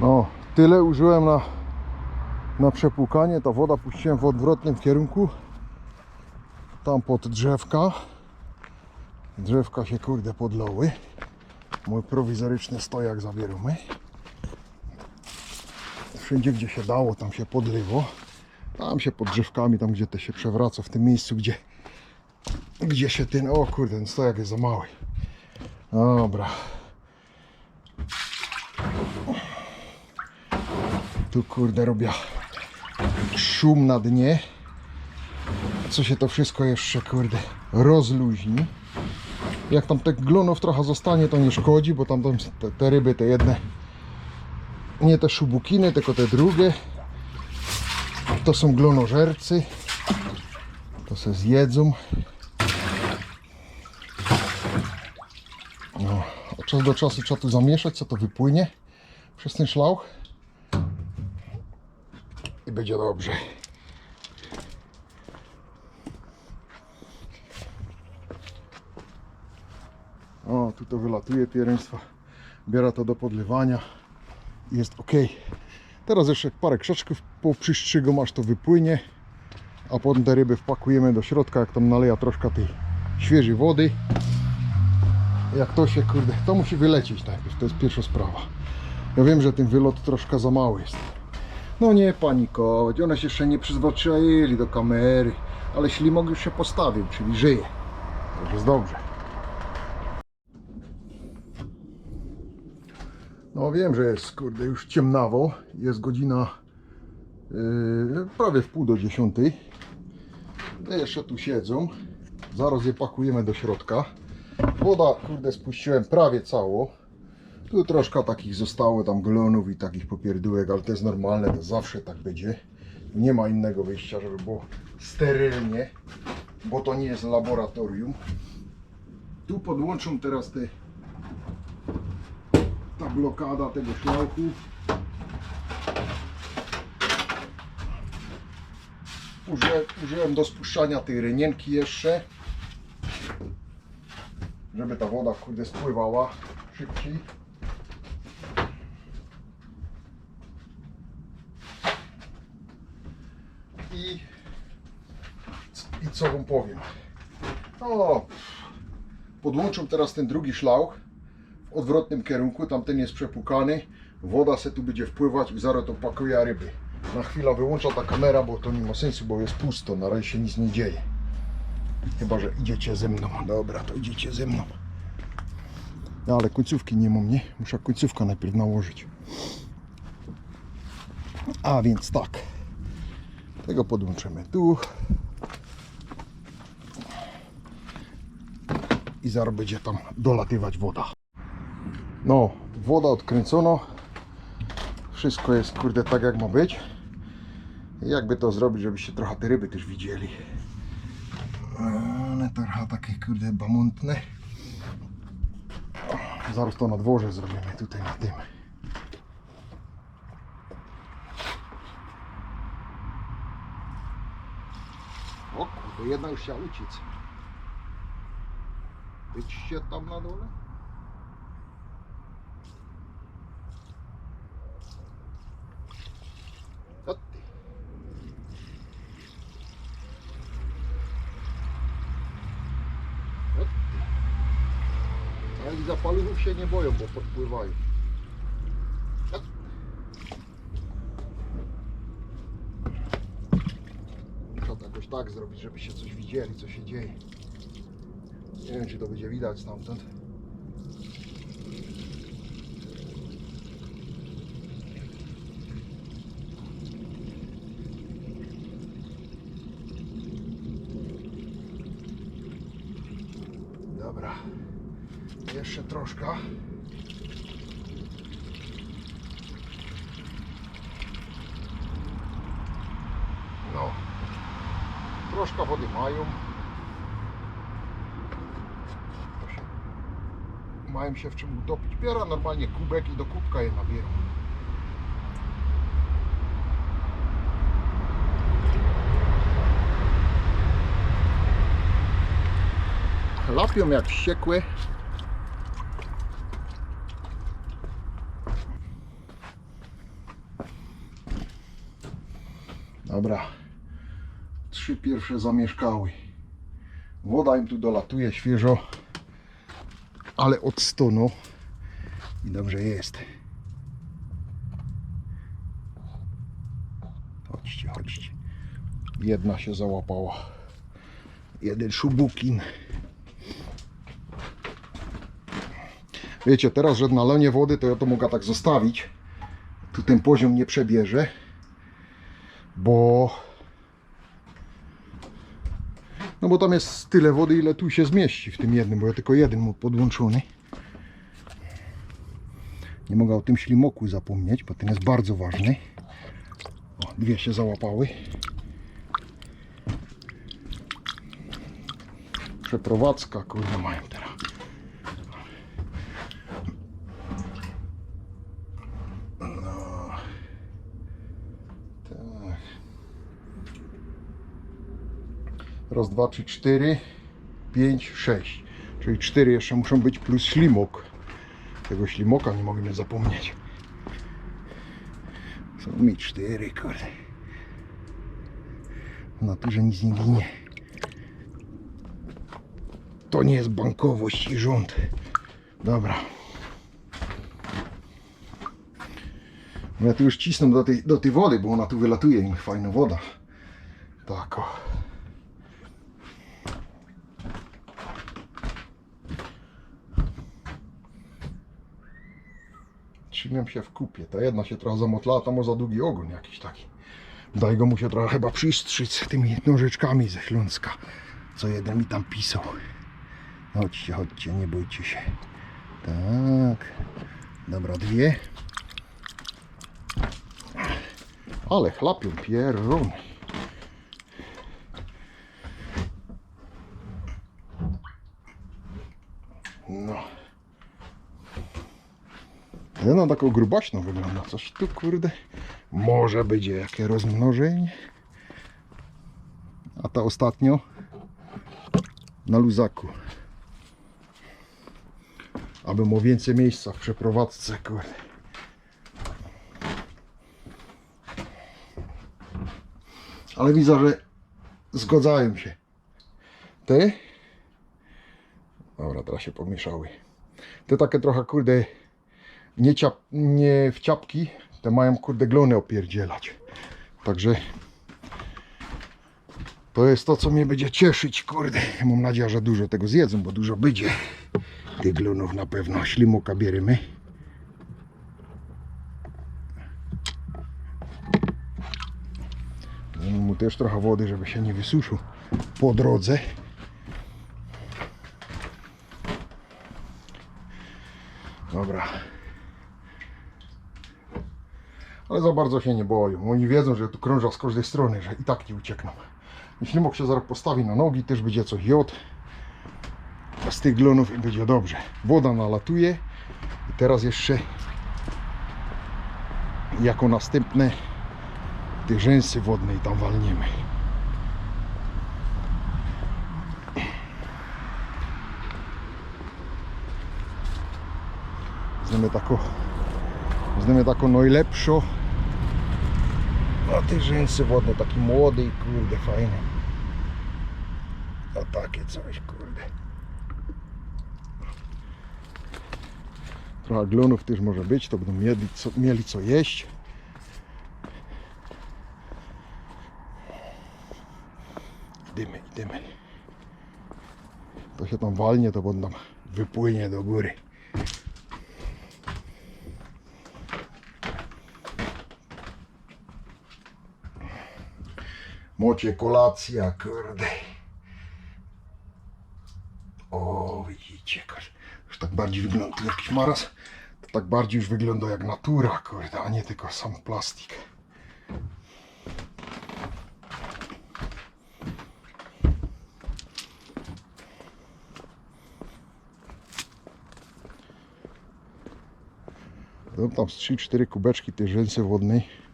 No, tyle użyłem na, na przepłukanie. Ta woda puściłem w odwrotnym kierunku. Tam pod drzewka. Drzewka się kurde podlały. Mój prowizoryczny stojak zabieramy. Wszędzie gdzie się dało, tam się podlewo. Tam się pod drzewkami, tam gdzie to się przewraca, w tym miejscu, gdzie, gdzie się ten. O kurde, ten stojak jest za mały. Dobra. Tu kurde robię szum na dnie. Co się to wszystko jeszcze kurde rozluźni. Jak tam tych glonów trochę zostanie, to nie szkodzi, bo tam, tam te, te ryby, te jedne, nie te szubukiny, tylko te drugie, to są glonożercy. To se zjedzą. No, od czasu do czasu trzeba tu zamieszać, co to wypłynie przez ten szlauch. Będzie dobrze. O, tu to wylatuje pierństwa. Biera to do podlewania. Jest ok. Teraz jeszcze parę krzaczków poprzystrzygą, aż to wypłynie. A potem te ryby wpakujemy do środka, jak tam naleja troszkę tej świeżej wody. Jak to się, kurde, to musi wylecieć najpierw, to jest pierwsza sprawa. Ja wiem, że ten wylot troszkę za mały jest. No nie panikować, one się jeszcze nie przyzwyczaili do kamery, ale ślimok już się postawił, czyli żyje. To jest dobrze. No wiem, że jest kurde już ciemnawo. Jest godzina yy, prawie w pół do dziesiątej. Te jeszcze tu siedzą. Zaraz je pakujemy do środka. Woda kurde spuściłem prawie całą. Tu troszkę takich zostało tam glonów i takich popierdółek, ale to jest normalne, to zawsze tak będzie. Nie ma innego wyjścia, żeby było sterylnie, bo to nie jest laboratorium. Tu podłączą teraz te ta blokada tego szlauchu. Użyłem, użyłem do spuszczania tej rynienki jeszcze, żeby ta woda kurde spływała szybciej. I, I co wam powiem? No, podłączą teraz ten drugi szlauch w odwrotnym kierunku, tamten jest przepukany, woda se tu będzie wpływać i zaraz to pakuje ryby. Na chwilę wyłącza ta kamera, bo to nie ma sensu, bo jest pusto, na razie się nic nie dzieje. Chyba, że idziecie ze mną. Dobra, to idziecie ze mną. No, ale końcówki nie mam, nie? Muszę końcówkę najpierw nałożyć. A więc tak. Tego podłączymy tu. I zaraz będzie tam dolatywać woda. No, woda odkręcono. Wszystko jest kurde tak jak ma być. Jakby to zrobić, żebyście trochę te ryby też widzieli. One trochę takie kurde bamuntne. Zaraz to na dworze zrobimy tutaj na tym. O kurde, jedna już chciała uciec. Byście tam na dole? O ty. O ty. Zapaluchów się nie boją, bo podpływają. To jakoś tak zrobić, żebyście coś widzieli, co się dzieje. Nie wiem, czy to będzie widać stamtąd. Dobra. Jeszcze troszkę. No. Troszkę wody mają. mają się w czym utopić. Biera normalnie kubek i do kubka je nabieram. Lapią jak wściekły. Dobra. Trzy pierwsze zamieszkały. Woda im tu dolatuje świeżo ale od stonu. I dobrze jest. Chodźcie, chodźcie. Jedna się załapała. Jeden szubukin. Wiecie, teraz, że na lenie wody, to ja to mogę tak zostawić. Tu ten poziom nie przebierze, bo no bo tam jest tyle wody, ile tu się zmieści w tym jednym, bo ja tylko jeden mu podłączony. Nie mogę o tym ślimoku zapomnieć, bo ten jest bardzo ważny. O, dwie się załapały. Przeprowadzka, kurde, mają teraz. No. Tak. Raz, dwa, trzy, cztery, pięć, sześć. Czyli cztery jeszcze muszą być plus ślimok. Tego ślimoka nie mogę zapomnieć. Są mi cztery, kurde. W naturze nic nie ginie. To nie jest bankowość i rząd. Dobra. No Ja tu już cisnę do tej, do tej wody, bo ona tu wylatuje im fajna woda. Tak o. Trzymam się w kupie. Ta jedna się trochę zamotla, a ta ma za długi ogon jakiś taki. Daj go mu się trochę chyba przystrzyć tymi nożyczkami ze Śląska. Co jeden mi tam pisał. Chodźcie, chodźcie, nie bójcie się. Tak. Dobra, dwie. Ale chlapią pierun. No. Jedna taką grubaśną wygląda. Coś tu kurde. Może będzie jakie rozmnożenie. A ta ostatnio na luzaku. Aby było więcej miejsca w przeprowadzce, kurde. Ale widzę, że zgadzają się. Te? Dobra, teraz się pomieszały. Te takie trochę, kurde, nie, ciap, nie w ciapki, te mają, kurde, glony opierdzielać. Także to jest to, co mnie będzie cieszyć, kurde. Mam nadzieję, że dużo tego zjedzą, bo dużo będzie tych glonów na pewno. Ślimoka bierzemy. Mu też trochę wody, żeby się nie wysuszył po drodze. Dobra. Ale za bardzo się nie boją. Oni wiedzą, że tu krąża z każdej strony, że i tak nie uciekną. Jeśli mógł się zaraz postawi na nogi, też będzie coś jod z tych glonów i będzie dobrze. Woda nalatuje i teraz jeszcze jako następne te rzęsy wodne i tam walniemy. Znamy taką znamy taką najlepszą. A te rzęsy wodne taki młody i kurde fajny. A takie coś kurde. Trochę glonów też może być to będą mieli co, mieli co jeść. Dymy, dymy to się tam walnie to potem wypłynie do góry Mocie kolacja, kurde. O, widzicie, już tak bardziej wygląda, jakiś maraz, to tak bardziej już wygląda jak natura, kurde, a nie tylko sam plastik. Są tam z 3-4 kubeczki tej rzęsy wodnej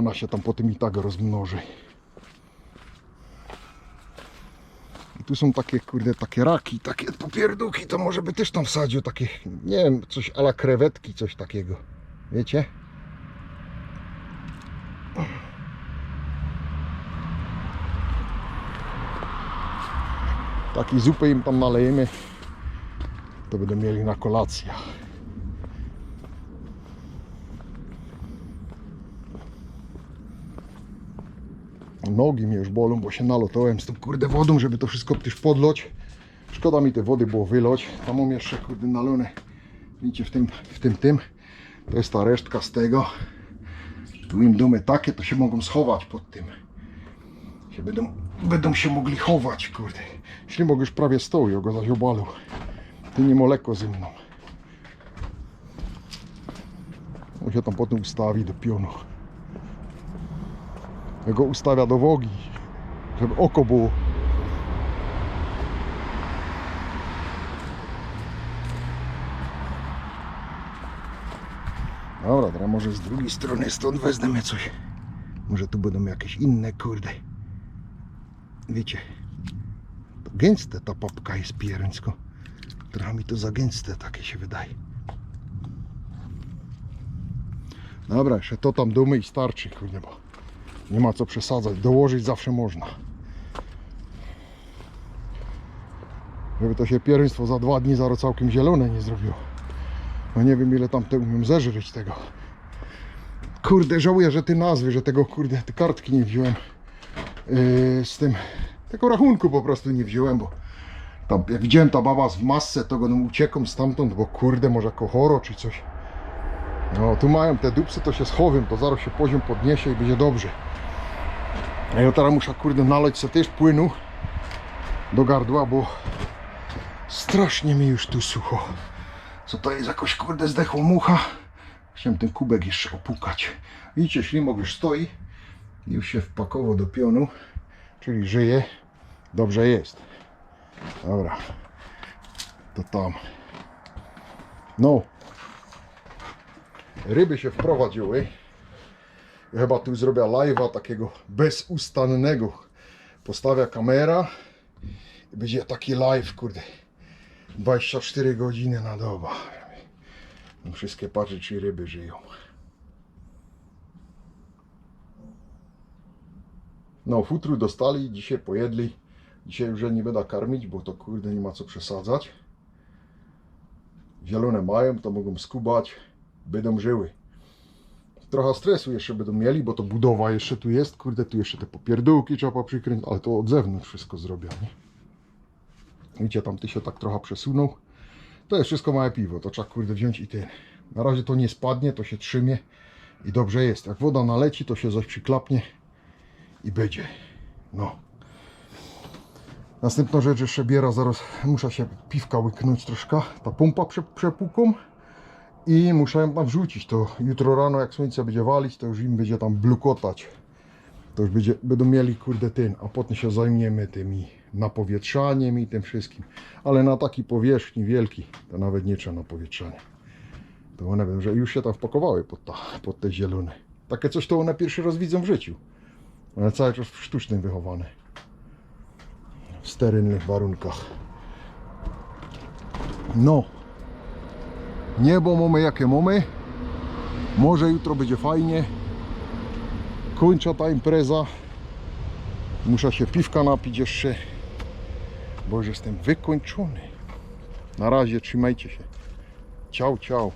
ona się tam potem i tak rozmnoży. I tu są takie, kurde, takie raki, takie popierduki, to może by też tam wsadził takie, nie wiem, coś ala krewetki, coś takiego. Wiecie? Taki zupy im tam nalejemy, to będą mieli na kolację. Nogi mnie już bolą, bo się nalotałem z tą kurde wodą, żeby to wszystko też podloć. Szkoda mi tej wody było wyloć. Tam mam jeszcze kurde nalone. Widzicie w tym, w tym, tym. To jest ta resztka z tego. Tu im domy takie, to się mogą schować pod tym. Się będą, będą się mogli chować, kurde. Ślimok już prawie stoi, go zaś obalał. Ty nie moleko ze mną. On się tam potem ustawi do pionu. Go ustawia do wogi, żeby oko było. Dobra, teraz może z drugiej strony stąd wezmę coś. Może tu będą jakieś inne, kurde. Wiecie, to gęste ta papka jest pierńsko. Trochę mi to za gęste takie się wydaje. Dobra, jeszcze to tam dumy i starczy, kurde, bo nie ma co przesadzać. Dołożyć zawsze można. Żeby to się pierństwo za dwa dni zaro całkiem zielone nie zrobiło. No nie wiem ile tam te umiem zeżryć tego. Kurde, żałuję, że ty nazwy, że tego kurde, te kartki nie wziąłem. Yy, z tym, tego rachunku po prostu nie wziąłem, bo tam, jak widziałem ta baba w masce, to go no, uciekam stamtąd, bo kurde, może kochoro czy coś. No, tu mają te dupsy, to się schowiem, to zaraz się poziom podniesie i będzie dobrze. A ja teraz muszę kurde nalać sobie też płynu do gardła, bo strasznie mi już tu sucho. Co to jest jakoś kurde zdechła mucha? Chciałem ten kubek jeszcze opukać. Widzicie, ślimok już stoi. Już się wpakował do pionu. Czyli żyje. Dobrze jest. Dobra. To tam. No. Ryby się wprowadziły. Chyba tu zrobię live'a takiego bezustannego. Postawia kamera i będzie taki live, kurde. 24 godziny na dobę. Wszystkie patrzeć, czy ryby żyją. No, futru dostali, dzisiaj pojedli. Dzisiaj już nie będę karmić, bo to kurde nie ma co przesadzać. Zielone mają, to mogą skubać, będą żyły. Trochę stresu jeszcze będą mieli, bo to budowa jeszcze tu jest. Kurde, tu jeszcze te popierdółki trzeba przykręcić, ale to od zewnątrz wszystko zrobione. Widzicie, tam ty się tak trochę przesunął. To jest wszystko małe piwo, to trzeba kurde wziąć i ten. Na razie to nie spadnie, to się trzymie i dobrze jest. Jak woda naleci, to się coś przyklapnie i będzie. No. Następna rzecz jeszcze biera, zaraz muszę się piwka łyknąć troszkę. Ta pompa prze, i muszę tam wrzucić. To jutro rano jak słońce będzie walić, to już im będzie tam blukotać. To już będzie, będą mieli kurde ten, a potem się zajmiemy tymi napowietrzaniem i tym wszystkim. Ale na takiej powierzchni wielki, to nawet nie trzeba napowietrzania. To one wiem, że już się tam wpakowały pod, ta, pod te zielone. Takie coś to one pierwszy raz widzą w życiu. One cały czas w sztucznym wychowane. W sterylnych warunkach. No. Niebo mamy jakie mamy. Może jutro będzie fajnie. Kończa ta impreza. Muszę się piwka napić jeszcze. Bo już jestem wykończony. Na razie trzymajcie się. Ciao, ciao.